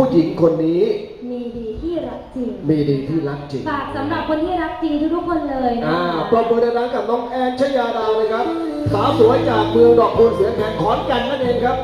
ผู้หญิงคนนี้มีดีที่รักจริงมีดีที่รักจริงฝากสำหรับคนที่รักจริงทุกๆคนเลยนะอ่าปรบมือดังกับน้องแอนชยาดาเลยครับ สาวสวยจากเมืองดอกคูณเสียงแขนขอนกันนั่นเองครับ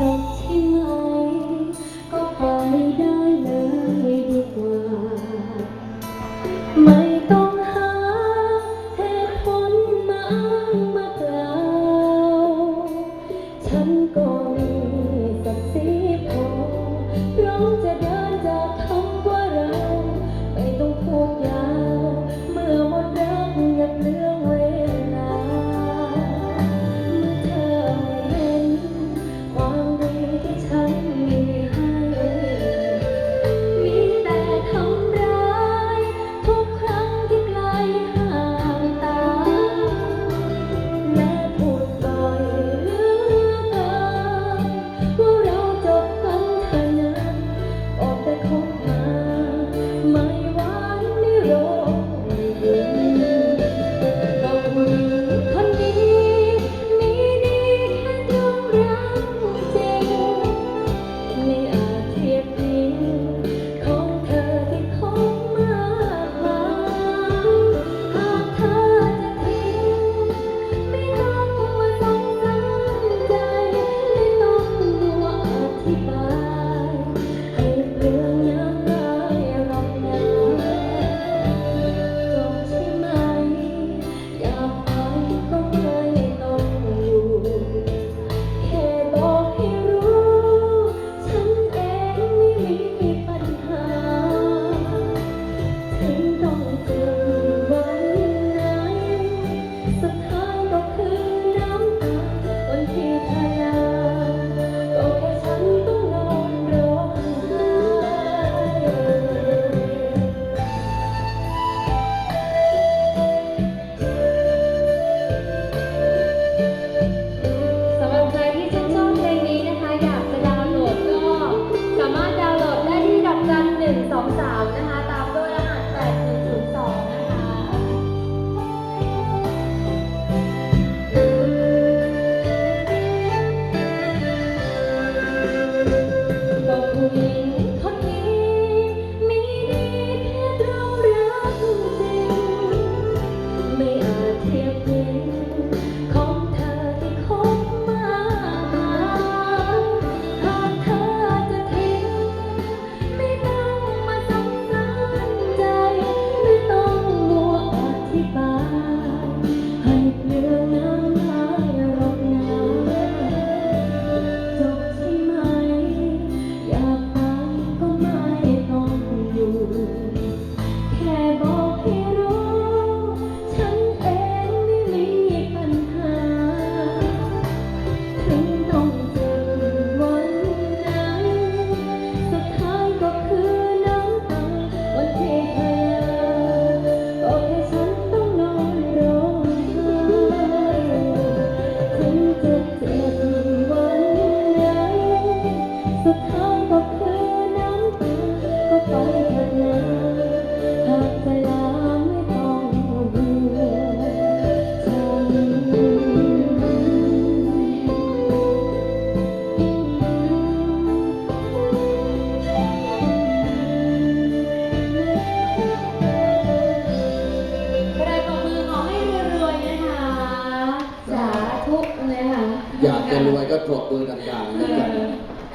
Thank you. รวยก็ปรบปือดังๆนะครับ